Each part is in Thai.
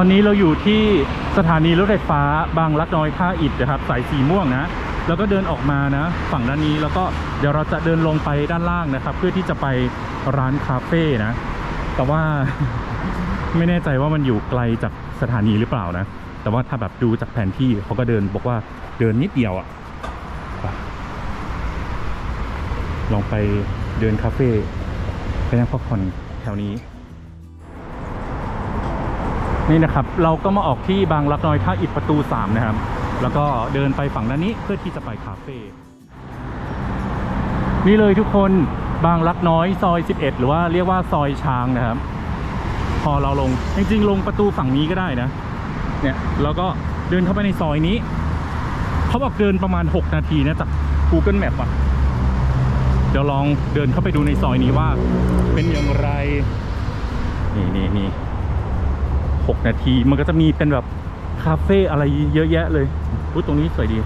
ตอนนี้เราอยู่ที่สถานีรถไฟฟ้าบางรักน้อยท่าอิฐนะครับ สายสีม่วงนะ แล้วก็เดินออกมานะ ฝั่งด้านนี้แล้วก็เดี๋ยวเราจะเดินลงไปด้านล่างนะครับ เพื่อที่จะไปร้านคาเฟ่นะ แต่ว่า ไม่แน่ใจว่ามันอยู่ไกลจากสถานีหรือเปล่านะ แต่ว่าถ้าแบบดูจากแผนที่เขาก็เดินบอกว่าเดินนิดเดียวอะไปลองไปเดินคาเฟ่ไปนั่งพักผ่อนแถวนี้ นี่นะครับ เราก็มาออกที่บางรักน้อยท่าอิฐประตู 3 นะครับ แล้วก็เดินไปฝั่งด้านนี้เพื่อที่จะไปคาเฟ่นี่เลยทุกคนบางรักน้อยซอย 11 หรือว่าเรียกว่าซอยช้างนะครับ พอเราลงจริงๆ ลงประตูฝั่งนี้ก็ได้นะเนี่ยเราก็เดินเข้าไปในซอยนี้ เขาบอกเดินประมาณ 6 นาทีนะจาก Google Map อะเดี๋ยวลองเดินเข้าไปดูในซอยนี้ว่า เป็นอย่างไร นี่นี่นี่ หกนาที มันก็จะมีเป็นแบบคาเฟ่อะไรเยอะแยะเลยพูดตรงนี้สวยดี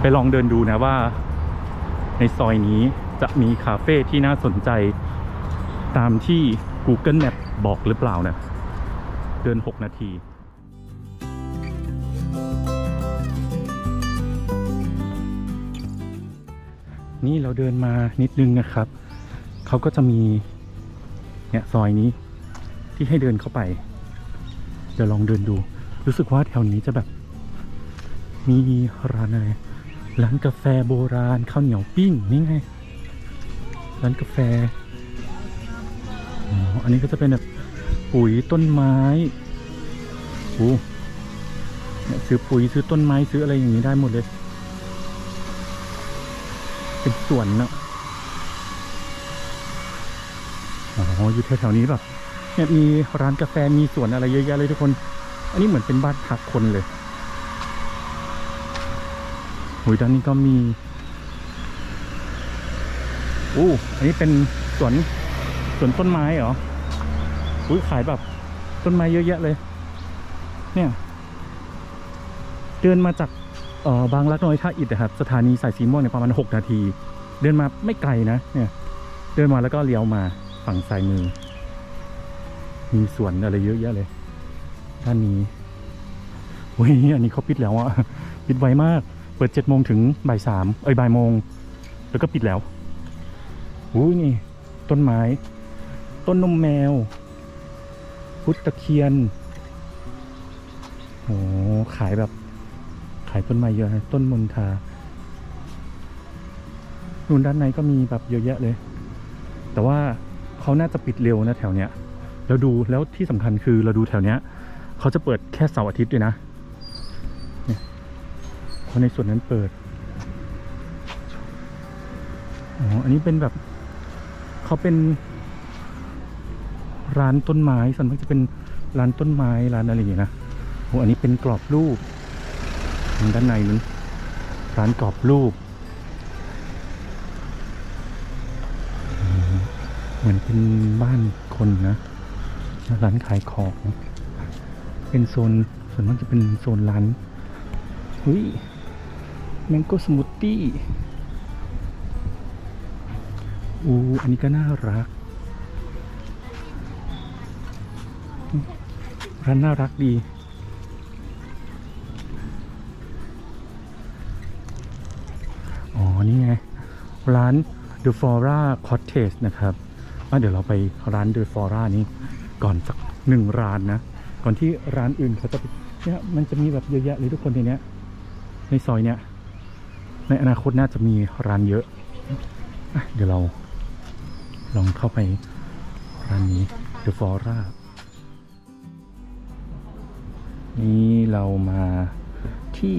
ไปลองเดินดูนะว่า ในซอยนี้จะมีคาเฟ่ที่น่าสนใจตามที่ Google Map บอกหรือเปล่านะ เดิน 6 นาทีนี่เราเดินมานิดนึงนะครับ เขาก็จะมี เนี่ยซอยนี้ที่ให้เดินเข้าไป เดี๋ยวลองเดินดู รู้สึกว่าแถวนี้จะแบบ มีร้านอะไรร้านกาแฟโบราณข้าวเหนียวปิ้งนี่ไงร้านกาแฟอ๋ออันนี้ก็จะเป็นแบบปุ๋ยต้นไม้โอ้เนี่ยซื้อปุ๋ยซื้อต้นไม้ซื้ออะไรอย่างนี้ได้หมดเลย เป็นสวนเนอะ อยู่แถวๆนี้แบบเนี่ยมีร้านกาแฟมีสวนอะไรเยอะแยะเลยทุกคน อันนี้เหมือนเป็นบ้านพักคนเลยหุยด้านนี้ก็มีอู้อันนี้เป็นสวนสวนต้นไม้เหรออุ้ยขายแบบต้นไม้เยอะแยะเลย เนี่ย เดินมาจากเอ่อบางรักน้อยท่าอิฐนะครับ สถานีสายสีม่วงเนี่ยประมาณ6นาที เดินมาไม่ไกลนะ เนี่ย เดินมาแล้วก็เลี้ยวมา ฝั่งซ้ายมือ มีสวนอะไรเยอะแยะเลย ด้านนี้เฮ้ยอันนี้เขาปิดแล้วอะปิดไวมาก เปิดเจ็ดโมงถึงบ่ายสามเอ้ยบ่ายโมง แล้วก็ปิดแล้วอุ้นี่ ต้นไม้ ต้นนมแมว พุทธเคียนโอ้ขายแบบ ขายต้นไม้เยอะนะต้นมณฑานู่นด้านในก็มีแบบเยอะแยะเลย แต่ว่า เขาน่าจะปิดเร็วนะแถวเนี้ยแล้วดูแล้วที่สำคัญคือเราดูแถวเนี้ยเขาจะเปิดแค่เสาร์อาทิตย์ด้วยนะเนี่ยเพราะในส่วนนั้นเปิดอ๋ออันนี้เป็นแบบเขาเป็นร้านต้นไม้ส่วนมากจะเป็นร้านต้นไม้ร้านอะไรอย่างเงี้ยนะโอ้อันนี้เป็นกรอบรูปด้านในนั้นร้านกรอบรูปอืมเห มือนเป็นบ้านคนนะร้านขายของ เป็นโซนส่วนมากจะเป็นโซนร้านหุยแมงโก้สมูทตี้อูอันนี้ก็น่ารัก ร้านน่ารักดีอ๋อนี่ไง ร้าน The Flora Cottage นะครับ เดี๋ยวเราไปร้าน The Flora นี้ก่อนสักหนึ่งร้านนะ ก่อนที่ร้านอื่นเขาจะไปเนี่ยมันจะมีแบบเยอะแยะเลยทุกคนในเนี้ย ในซอยเนี้ย ในอนาคตน่าจะมีร้านเยอะอะเดี๋ยวเราลองเข้าไปร้านนี้ The Flora นี่เรามาที่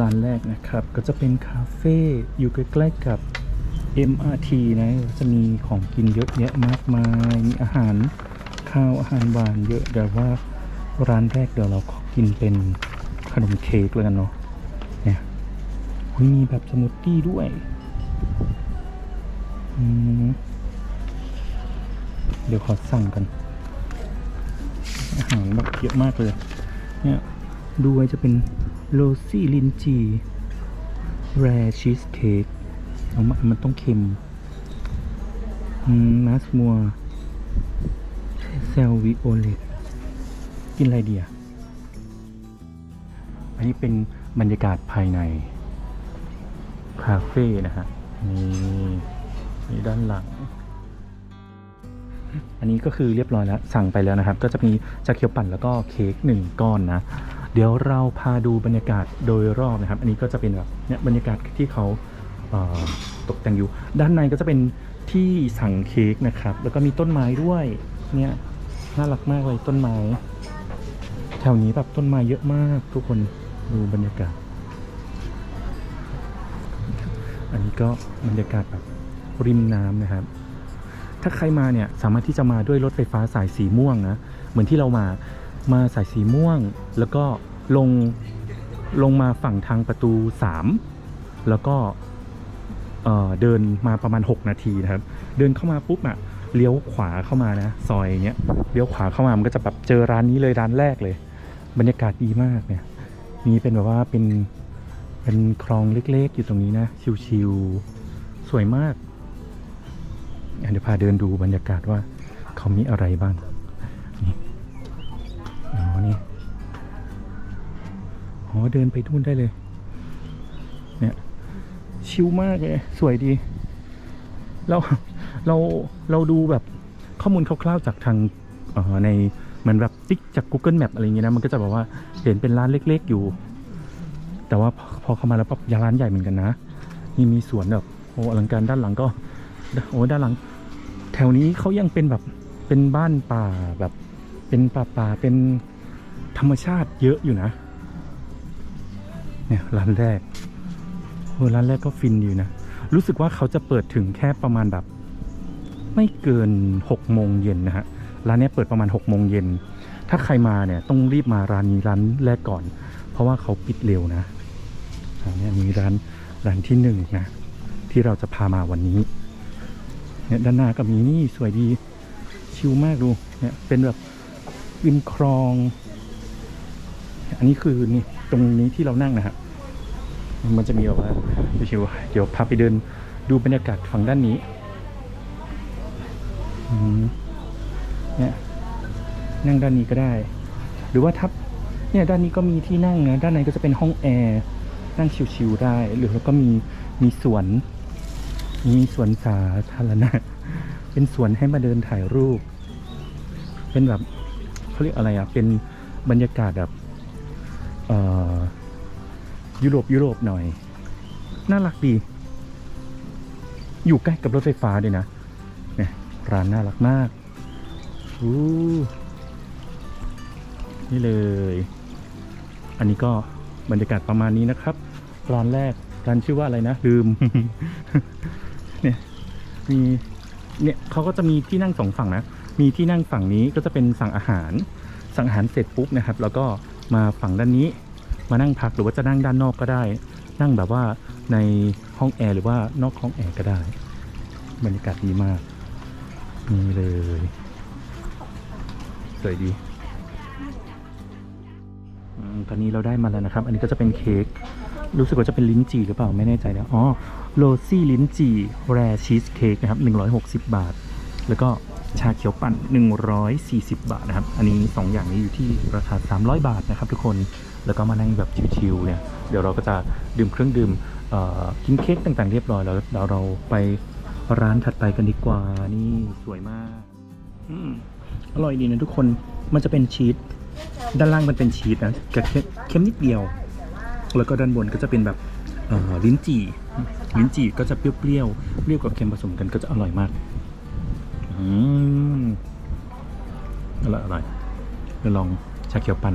ร้านแรกนะครับ ก็จะเป็นคาเฟ่อยู่ใกล้ๆกับ MRT นะจะมีของกินเยอะแยะมากมาย มีอาหารข้าวอาหารหวานเยอะแต่ว่าร้านแรกเดี๋ยวเราขอกินเป็นขนมเค้กแล้วกันเนาะเนี่ยมีแบบสมูทตี้ด้วยเดี๋ยวขอสั่งกัน อาหารแบบเยอะมากเลย เนี่ยดูไว้จะเป็นโรซี่ลินจีแรชีสเค้ก เอามามันต้องเค็มอืมมัสมัวเทเซลวิโอเลตกินอะไรดีอะ อันนี้เป็นบรรยากาศภายใน คาเฟ่นะฮะนี่นี่ด้านหลัง อันนี้ก็คือเรียบร้อยแล้ว สั่งไปแล้วนะครับ ก็จะมีชาเขียวปั่นแล้วก็เค้กหนึ่งก้อนนะ เดี๋ยวเราพาดูบรรยากาศโดยรอบนะครับ อันนี้ก็จะเป็นแบบเนี่ยบรรยากาศที่เขา ตกแต่งอยู่ ด้านในก็จะเป็นที่สั่งเค้กนะครับ แล้วก็มีต้นไม้ด้วยเนี่ยน่ารักมากเลยต้นไม้ แถวนี้แบบต้นไม้เยอะมากทุกคนดูบรรยากาศ อันนี้ก็บรรยากาศแบบริมน้ำนะครับ ถ้าใครมาเนี่ยสามารถที่จะมาด้วยรถไฟฟ้าสายสีม่วงนะเหมือนที่เรามามาสายสีม่วง แล้วก็ลงลงมาฝั่งทางประตู 3 แล้วก็ เดินมาประมาณ 6 นาทีนะครับ เดินเข้ามาปุ๊บอะเลี้ยวขวาเข้ามานะ ซอยเนี้ยเลี้ยวขวาเข้ามามันก็จะแบบเจอร้านนี้เลยร้านแรกเลย บรรยากาศดีมากเนี่ยมีเป็นแบบว่าเป็นเป็นคลองเล็กๆ อยู่ตรงนี้นะ ชิวๆสวยมากเดี๋ยวพาเดินดูบรรยากาศว่าเขามีอะไรบ้างนี่อ๋อนี่อ๋อเดินไปทุ่นได้เลย เนี่ย ชิวมากเลย สวยดีเราเราเราดูแบบข้อมูลคร่าวๆจากทางออในเหมือนแบบติ๊กจาก Google Map อะไรอย่างเงี้ยนะ มันก็จะบอกว่าเห็นเป็นร้านเล็ก ๆ อยู่ แต่ว่าพอพอเข้ามาแล้วปั๊บยาร้านใหญ่เหมือนกันนะนี่มีสวนแบบโอ้อลังการด้านหลังก็โอ้ด้านหลัง แถวนี้เขายังเป็นแบบเป็นบ้านป่าแบบ เป็นป่าป่าเป็นธรรมชาติเยอะอยู่นะ เนี่ยร้านแรก โอ้ร้านแรกก็ฟินอยู่นะ รู้สึกว่าเขาจะเปิดถึงแค่ประมาณแบบ ไม่เกินหกโมงเย็นนะฮะ ร้านนี้เปิดประมาณหกโมงเย็น ถ้าใครมาเนี่ยต้องรีบมาร้านนี้ร้านแรกก่อน เพราะว่าเขาปิดเร็วนะอันนี้มีร้านร้านที่หนึ่งนะ ที่เราจะพามาวันนี้เนี่ยด้านหน้าก็มีนี่สวยดีชิลมากดูเนี่ยเป็นแบบริมคลอง อันนี้คือนี่ตรงนี้ที่เรานั่งนะฮะ มันจะมีแบบว่าชิวเดี๋ยวพาไปเดินดูบรรยากาศฝั่งด้านนี้เนี่ยนั่งด้านนี้ก็ได้ หรือว่าทับเนี่ยด้านนี้ก็มีที่นั่งนะด้านในก็จะเป็นห้องแอร์นั่งชิวๆได้ หรือแล้วก็มีมีสวน มีสวนสาธารณะ เป็นสวนให้มาเดินถ่ายรูป เป็นแบบเขาเรียกอะไรอะเป็นบรรยากาศแบบเอ่อ ยุโรปยุโรปหน่อย น่ารักดี อยู่ใกล้กับรถไฟฟ้าด้วยนะเนี่ยร้านน่ารักมากอู้นี่เลย อันนี้ก็บรรยากาศประมาณนี้นะครับ ร้านแรกร้านชื่อว่าอะไรนะ ลืม เนี่ยมีเนี่ยเขาก็จะมีที่นั่งสองฝั่งนะ มีที่นั่งฝั่งนี้ก็จะเป็นสั่งอาหาร สั่งอาหารเสร็จปุ๊บนะครับ แล้วก็มาฝั่งด้านนี้ มานั่งพักหรือว่าจะนั่งด้านนอกก็ได้ นั่งแบบว่าในห้องแอร์หรือว่านอกห้องแอร์ก็ได้ บรรยากาศดีมาก นี่เลย สวยดีอืมตอนนี้เราได้มาแล้วนะครับ อันนี้ก็จะเป็นเค้กรู้สึกว่าจะเป็นลิ้นจี่หรือเปล่าไม่แน่ใจแล้วอ๋อโรซี่ลิ้นจี่แรชีสเค้กนะครับ 160 บาท แล้วก็ชาเขียวปั่น 140 บาทนะครับ อันนี้ 2 อย่างนี้อยู่ที่ราคา 300 บาทนะครับทุกคน แล้วก็มานั่งแบบชิวๆเนี่ยเดี๋ยวเราก็จะดื่มเครื่องดื่มกินเค้กต่างๆเรียบร้อยแล้วเดี๋ยวเราไปร้านถัดไปกันดีกว่านี่สวยมากอืมอร่อยดีนะทุกคนมันจะเป็นชีสด้านล่างมันเป็นชีสนะแต่เค็มนิดเดียว แล้วก็ด้านบนก็จะเป็นแบบลิ้นจี่ลิ้นจี่ก็จะเปรี้ยวๆเปรี้ยวกับเค็มผสมกันก็จะอร่อยมากอืมอร่อยอร่อยเดี๋ยวลองชาเขียวปั่น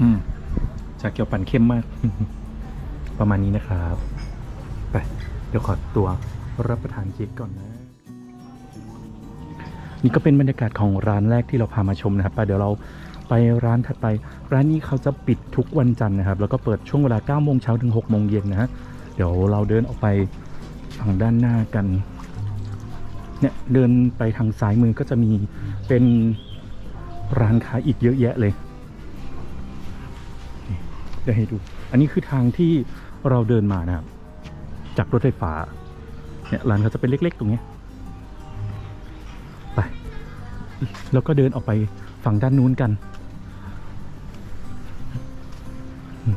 อืมชาเขียวปั่นเข้มมาก ประมาณนี้นะครับ ไป เดี๋ยวขอตัวรับประทานเค้กก่อนนะ นี่ก็เป็นบรรยากาศของร้านแรกที่เราพามาชมนะครับไปเดี๋ยวเราไปร้านถัดไป ร้านนี้เขาจะปิดทุกวันจันทร์นะครับ แล้วก็เปิดช่วงเวลา9โมงเช้าถึง6โมงเย็นนะฮะเดี๋ยวเราเดินออกไปฝั่งด้านหน้ากัน เนี่ยเดินไปทางซ้ายมือก็จะมีเป็นร้านค้าอีกเยอะแยะเลย เดี๋ยวให้ดู อันนี้คือทางที่เราเดินมานะครับ จากรถไฟฟ้า เนี่ยร้านเขาจะเป็นเล็ก ๆ ตรงนี้ไป แล้วก็เดินออกไปฝั่งด้านนู้นกันอ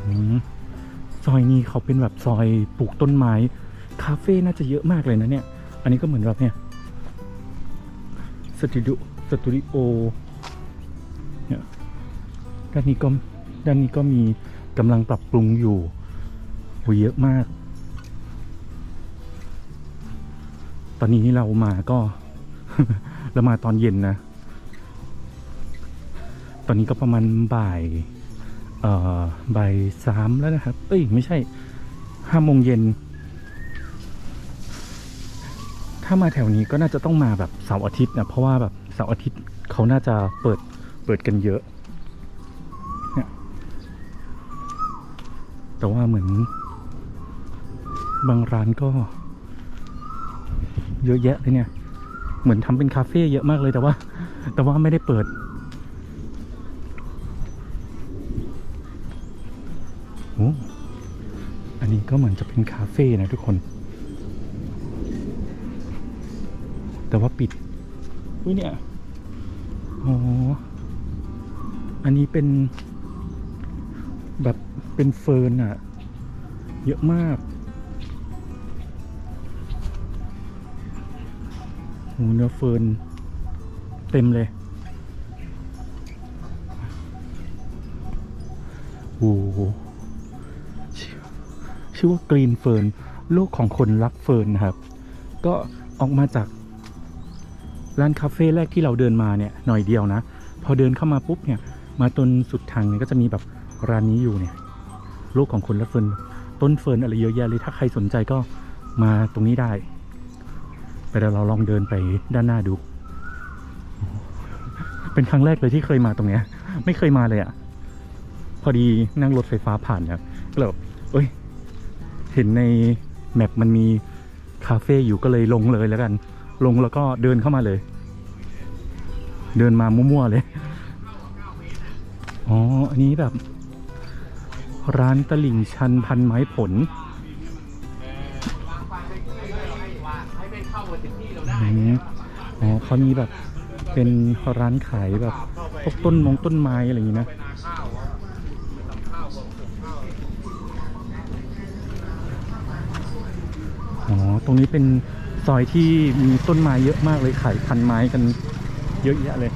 ซอยนี้เขาเป็นแบบซอยปลูกต้นไม้ คาเฟ่น่าจะเยอะมากเลยนะเนี่ย อันนี้ก็เหมือนแบบเนี่ยสตูดิโอสตูดิโอเนี่ยด้านนี้ก็ด้านนี้ก็มี กำลังปรับปรุงอยู่โหเยอะมาก ตอนนี้เรามาก็เรามาตอนเย็นนะ ตอนนี้ก็ประมาณบ่ายเอ่อบ่ายสามแล้วนะครับ เอ้ยไม่ใช่ห้าโมงเย็น ถ้ามาแถวนี้ก็น่าจะต้องมาแบบเสาร์อาทิตย์นะเพราะว่าแบบเสาร์อาทิตย์เขาน่าจะเปิดเปิดกันเยอะ เนี่ย แต่ว่าเหมือน บางร้านก็ เยอะแยะเลยเนี่ย เหมือนทำเป็นคาเฟ่เยอะมากเลยแต่ว่า แต่ว่าไม่ได้เปิดโอ้อันนี้ก็เหมือนจะเป็นคาเฟ่นะทุกคน แต่ว่าปิดอุ้ยเนี่ยอ๋ออันนี้เป็นแบบ เป็นเฟิร์นอะเยอะมากโหเนื้อเฟิร์นเต็มเลยโอ้โหชื่อชื่อว่ากรีนเฟิร์นโลกของคนรักเฟิร์นครับ ก็ออกมาจากร้านคาเฟ่แรกที่เราเดินมาเนี่ยหน่อยเดียวนะ พอเดินเข้ามาปุ๊บเนี่ย มาจนสุดทางเนี่ยก็จะมีแบบร้านนี้อยู่เนี่ย โลกของคนรักเฟิร์นต้นเฟิร์นอะไรเยอะแยะเลยถ้าใครสนใจก็มาตรงนี้ได้ ไปเดี๋ยวเราลองเดินไปด้านหน้าดู เป็นครั้งแรกเลยที่เคยมาตรงเนี้ย ไม่เคยมาเลยอะ่ะ พอดีนั่งรถไฟฟ้าผ่านเนี่ยก็เลยเอ้ย เห็นในแมปมันมีคาเฟ่อยู่ก็เลยลงเลยแล้วกัน ลงแล้วก็เดินเข้ามาเลย เดินมามั่วๆเลย อ๋อ อันนี้แบบ ร้านตลิ่งชันพันไม้ผลอ๋อเขามีแบบเป็นร้านขายแบบพวกต้นมงต้นไม้อะไรอย่างนี้นะอ๋อ ตรงนี้เป็นซอยที่มีต้นไม้เยอะมากเลยขายพันไม้กันเยอะแยะเลย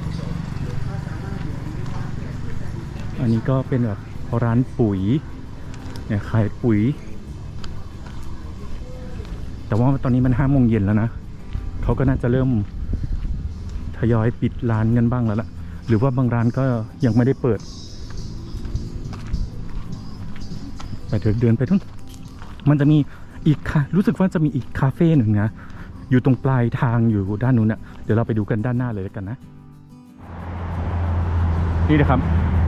อันนี้ก็เป็นแบบ ร้านปุ๋ยเนี่ยขายปุ๋ย แต่ว่าตอนนี้มันห้าโมงเย็นแล้วนะเขาก็น่าจะเริ่มทยอยปิดร้านกันบ้างแล้วล่ะ หรือว่าบางร้านก็ยังไม่ได้เปิด ไปเดินเดินไปทุนมันจะมีอีกค่ะรู้สึกว่าจะมีอีกคาเฟ่หนึ่งนะ อยู่ตรงปลายทางอยู่ด้านนู้นน่ะเดี๋ยวเราไปดูกันด้านหน้าเลยกันนะ นี่นะครับ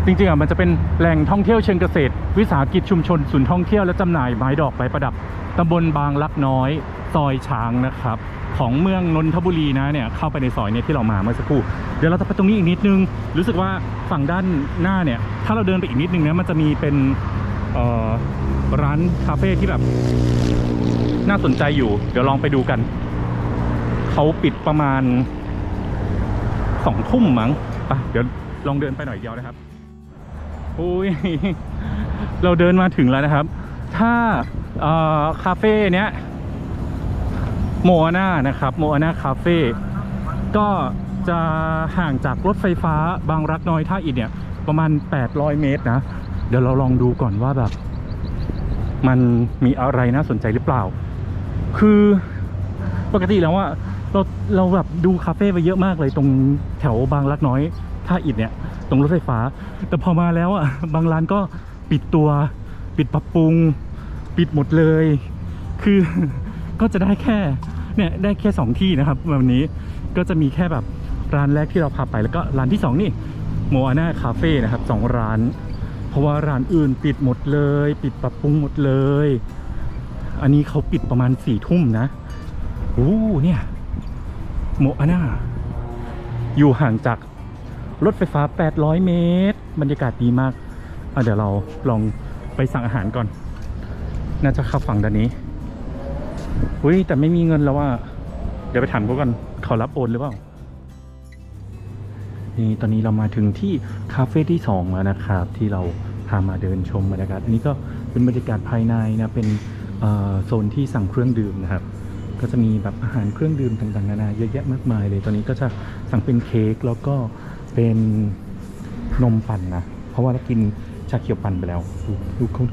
จริงๆอะมันจะเป็นแหล่งท่องเที่ยวเชิงเกษตร วิสาหกิจชุมชนศูนย์ท่องเที่ยวและจำหน่ายไม้ดอกไม้ประดับตำบลบางลักน้อย ซอยช้างนะครับ ของเมืองนนทบุรีนะเนี่ยเข้าไปในซอยเนี่ยที่เรามาเมื่อสักครู่ เดี๋ยวเราจะไปตรงนี้อีกนิดนึง รู้สึกว่าฝั่งด้านหน้าเนี่ย ถ้าเราเดินไปอีกนิดนึงนะมันจะมีเป็นร้านคาเฟ่ที่แบบ น่าสนใจอยู่ เดี๋ยวลองไปดูกันเขาปิดประมาณสองทุ่มมั้งไปเดี๋ยวลองเดินไปหน่อยเดียวนะครับ อุ้ยเราเดินมาถึงแล้วนะครับ ถ้าคาเฟ่เนี้ยโมอาน่านะครับโมอาน่าคาเฟ่ก็จะห่างจากรถไฟฟ้าบางรักน้อยท่าอิฐเนี่ย ประมาณ 800 เมตรนะ เดี๋ยวเราลองดูก่อนว่าแบบ มันมีอะไรน่าสนใจหรือเปล่า คือปกติแล้วว่าเราเราแบบดูคาเฟ่ไปเยอะมากเลยตรงแถวบางรักน้อย ท่าอิฐเนี่ยตรงรถไฟฟ้า แต่พอมาแล้วอะบางร้านก็ปิดตัว ปิดปรับปรุง ปิดหมดเลย คือก็จะได้แค่เนี่ยได้แค่สองที่นะครับวันนี้ก็จะมีแค่แบบร้านแรกที่เราพาไปแล้วก็ร้านที่สองนี่โมอาน่าคาเฟ่นะครับสองร้าน เพราะว่าร้านอื่นปิดหมดเลย ปิดปรับปรุงหมดเลย อันนี้เขาปิดประมาณสี่ทุ่มนะโอ้เนี่ยโมอาน่าอยู่ห่างจาก รถไฟฟ้า 800 เมตร บรรยากาศดีมากอะเดี๋ยวเราลองไปสั่งอาหารก่อน น่าจะเข้าฝั่งด้านนี้อุ้ยแต่ไม่มีเงินแล้วว่า เดี๋ยวไปถามเขาก่อนเขารับโอนหรือเปล่า นี่ตอนนี้เรามาถึงที่คาเฟ่ที่สองแล้วนะครับ ที่เราพามาเดินชมบรรยากาศ อันนี้ก็เป็นบรรยากาศภายในนะ เป็นโซนที่สั่งเครื่องดื่มนะครับ ก็จะมีแบบอาหารเครื่องดื่มต่างๆนานาเยอะแยะมากมายเลย ตอนนี้ก็จะสั่งเป็นเค้กแล้วก็ เป็นนมปั่นนะ เพราะว่าเรากินชาเขียวปั่นไปแล้วดูดูเขา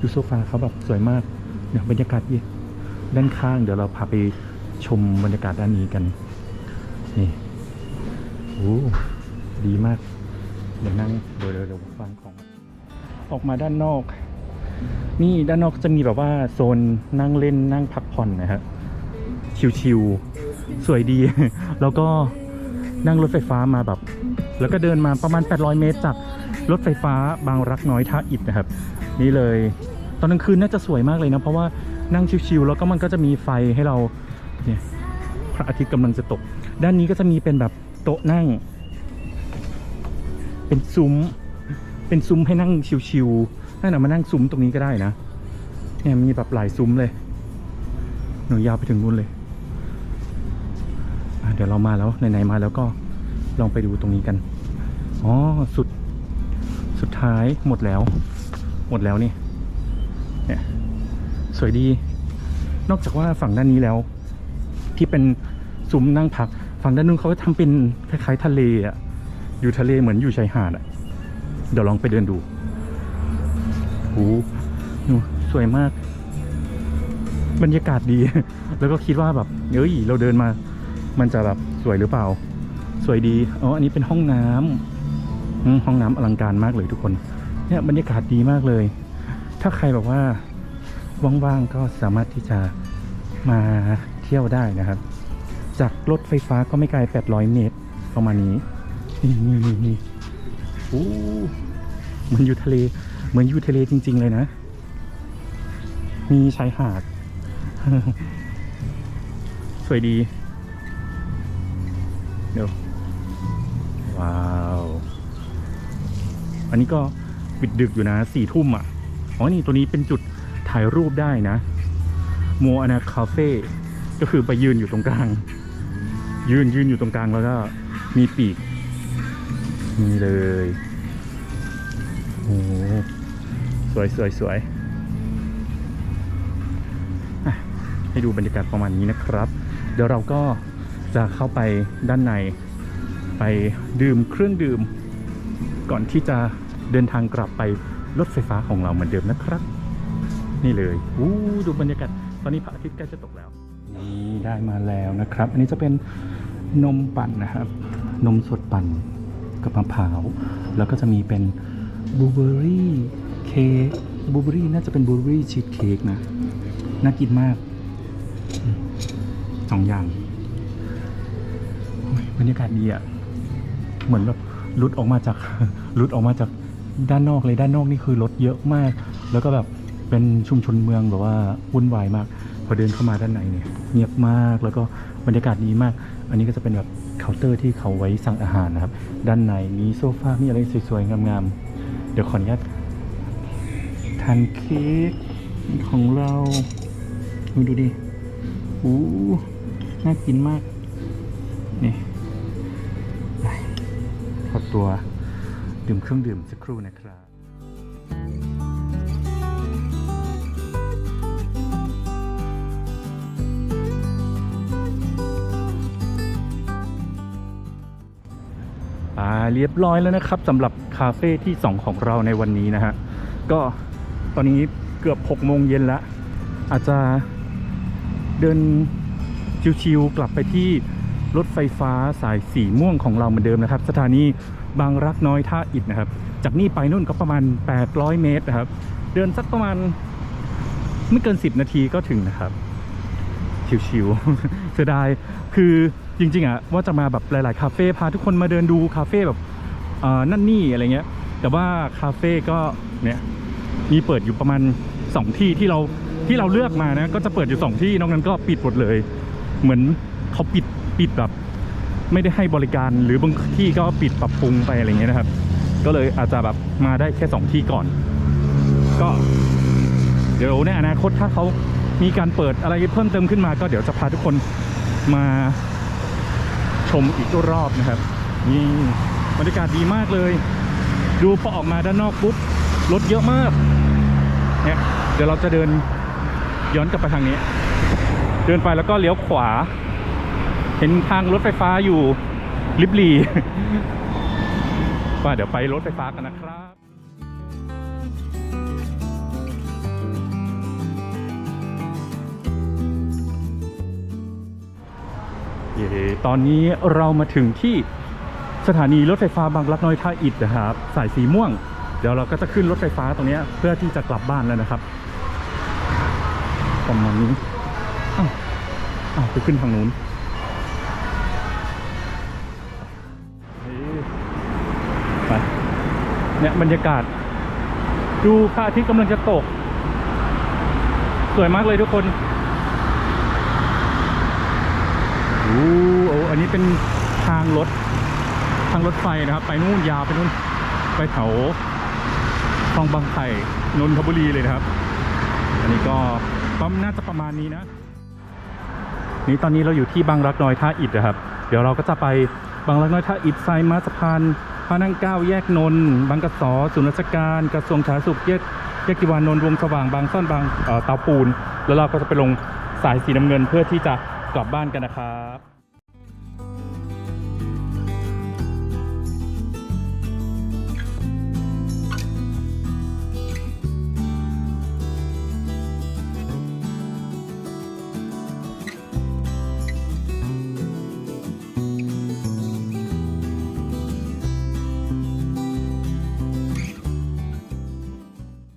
ดูโซฟาเขาแบบสวยมากเนี่ยบรรยากาศด้านข้าง เดี๋ยวเราพาไปชมบรรยากาศด้านนี้กัน นี่โอ้ดีมาก เดี๋ยวนั่งเดี๋ยวเดี๋ยวฟังของ ออกมาด้านนอก นี่ด้านนอกจะมีแบบว่าโซนนั่งเล่นนั่งพักผ่อนนะครับชิวๆสวยดี แล้วก็นั่งรถไฟฟ้ามาแบบ แล้วก็เดินมาประมาณ 800 เมตรจากรถไฟฟ้าบางรักน้อยท่าอิฐนะครับ นี่เลย ตอนกลางคืนน่าจะสวยมากเลยนะ เพราะว่านั่งชิวๆแล้วก็มันก็จะมีไฟให้เราเนี่ยพระอาทิตย์กำลังจะตก ด้านนี้ก็จะมีเป็นแบบโต๊ะนั่ง เป็นซุ้ม เป็นซุ้มให้นั่งชิวๆนั่นนะมานั่งซุ้มตรงนี้ก็ได้นะ เนี่ยมีแบบหลายซุ้มเลย หนูยาวไปถึงนู่นเลย เดี๋ยวเรามาแล้วไหนๆมาแล้วก็ ลองไปดูตรงนี้กัน อ๋อ สุด สุดท้ายหมดแล้ว หมดแล้วนี่ เนี่ย สวยดี นอกจากว่าฝั่งด้านนี้แล้ว ที่เป็นซุ้มนั่งพัก ฝั่งด้านนู้นเขาก็ทำเป็นคล้ายๆทะเลอะอยู่ทะเลเหมือนอยู่ชายหาดอะเดี๋ยวลองไปเดินดูโอ้โหสวยมาก บรรยากาศดี แล้วก็คิดว่าแบบ เอ้ย เราเดินมา มันจะแบบสวยหรือเปล่า สวยดีอ๋ออันนี้เป็นห้องน้ำห้องน้ำอลังการมากเลยทุกคน เนี่ยบรรยากาศดีมากเลย ถ้าใครแบบว่าว่างๆก็สามารถที่จะมาเที่ยวได้นะครับ จากรถไฟฟ้าก็ไม่ไกล 800 เมตรประมาณนี้นี่นี่นี่นี่โอ้เหมือนอยู่ทะเล เหมือนอยู่ทะเลจริง ๆ เลยนะ มีชายหาด สวยดี เดี๋ยว ว้าว อันนี้ก็ปิดดึกอยู่นะสี่ทุ่มอะ อ๋อ นี่ตัวนี้เป็นจุดถ่ายรูปได้นะโมอนาคาเฟ่ก็คือไปยืนอยู่ตรงกลาง ยืนยืนอยู่ตรงกลางแล้วก็มีปีกนี่เลยโอ้สวยสวยสวยให้ดูบรรยากาศประมาณนี้นะครับ เดี๋ยวเราก็จะเข้าไปด้านใน ไปดื่มเครื่องดื่ม ก่อนที่จะเดินทางกลับไปรถไฟฟ้าของเราเหมือนเดิมนะครับ นี่เลยอู้ดูบรรยากาศตอนนี้พระอาทิตย์ใกล้จะตกแล้ว นี่ได้มาแล้วนะครับ อันนี้จะเป็นนมปั่นนะครับ นมสดปั่นกับมะพร้าวแล้วก็จะมีเป็นบลูเบอร์รี่เค้กบลูเบอร์รี่น่าจะเป็นบลูเบอร์รี่ชีสเค้กนะ น่ากินมากสองอย่างบรรยากาศดีอะ เหมือนแบบหลุดออกมาจากหลุดออกมาจากด้านนอกเลยด้านนอกนี่คือรถเยอะมาก แล้วก็แบบเป็นชุมชนเมืองแบบว่าวุ่นวายมาก พอเดินเข้ามาด้านในเนี่ยเงียบมากแล้วก็บรรยากาศดีมาก อันนี้ก็จะเป็นแบบเคาน์เตอร์ที่เขาไว้สั่งอาหารนะครับ ด้านในมีโซฟา มีอะไรสวยๆ งามๆ เดี๋ยวขออนุญาตทานเค้กของเราดูดูดิอู้น่ากินมาก นี่ ตัวดื่มเครื่องดื่มสักครู่นะครับ อ่าเรียบร้อยแล้วนะครับสำหรับคาเฟ่ที่ 2 ของเราในวันนี้นะฮะ ก็ตอนนี้เกือบ6โมงเย็นแล้วอาจจะเดินชิวๆกลับไปที่รถไฟฟ้าสายสีม่วงของเราเหมือนเดิมนะครับ สถานี บางรักน้อยท่าอิฐนะครับ จากนี่ไปนู่นก็ประมาณ 800 เมตรนะครับ เดินสักประมาณไม่เกิน 10 นาทีก็ถึงนะครับ ชิวๆเสียดายคือจริงๆอะว่าจะมาแบบหลาย ๆ คาเฟ่พาทุกคนมาเดินดูคาเฟ่แบบนั่นนี่อะไรเงี้ย แต่ว่าคาเฟ่ก็เนี่ยมีเปิดอยู่ประมาณ 2 ที่ที่เราที่เราเลือกมานะก็จะเปิดอยู่ 2 ที่นอกนั้นก็ปิดหมดเลย เหมือนเขาปิดปิดแบบ ไม่ได้ให้บริการหรือบางที่ก็ปิดปรับปรุงไปอะไรเงี้ยนะครับ ก็เลยอาจจะแบบมาได้แค่ 2 ที่ก่อน ก็เดี๋ยวในอนาคตถ้าเขามีการเปิดอะไรเพิ่มเติมขึ้นมา ก็เดี๋ยวจะพาทุกคนมาชมอีกรอบนะครับ นี่บรรยากาศดีมากเลย ดูพอออกมาด้านนอกปุ๊บรถเยอะมากเนี่ยเดี๋ยวเราจะเดินย้อนกลับไปทางนี้ เดินไปแล้วก็เลี้ยวขวา เห็นทางรถไฟฟ้าอยู่ลิบลีว่าเดี๋ยวไปรถไฟฟ้ากันนะครับเย่ตอนนี้เรามาถึงที่สถานีรถไฟฟ้าบางรักน้อยท่าอิฐนะครับ สายสีม่วง เดี๋ยวเราก็จะขึ้นรถไฟฟ้าตรงนี้เพื่อที่จะกลับบ้านแล้วนะครับประมาณนี้อ้าวอ้าวไปขึ้นทางนู้น เนี่ยบรรยากาศ ดูพระอาทิตย์กำลังจะตก สวยมากเลยทุกคนโอ้โอ้อันนี้เป็นทางรถ ทางรถไฟนะครับ ไปนู่นยาวไปนู่น ไปแถวคลองบางไผ่นนทบุรีเลยนะครับ อันนี้ก็ปั๊มน่าจะประมาณนี้นะ นี่ตอนนี้เราอยู่ที่บางรักน้อยท่าอิฐนะครับ เดี๋ยวเราก็จะไปบางรักน้อยท่าอิฐไซมาสะพาน พระนั่งเก้าแยกนนท์บางกระสอศูนย์ราชการกระทรวงสาธารณสุขแยกแยกกิวานนท์วงสว่างบางซ่อนบางเอ่อเตาปูน แล้วเราก็จะไปลงสายสีน้ำเงินเพื่อที่จะกลับบ้านกันนะครับ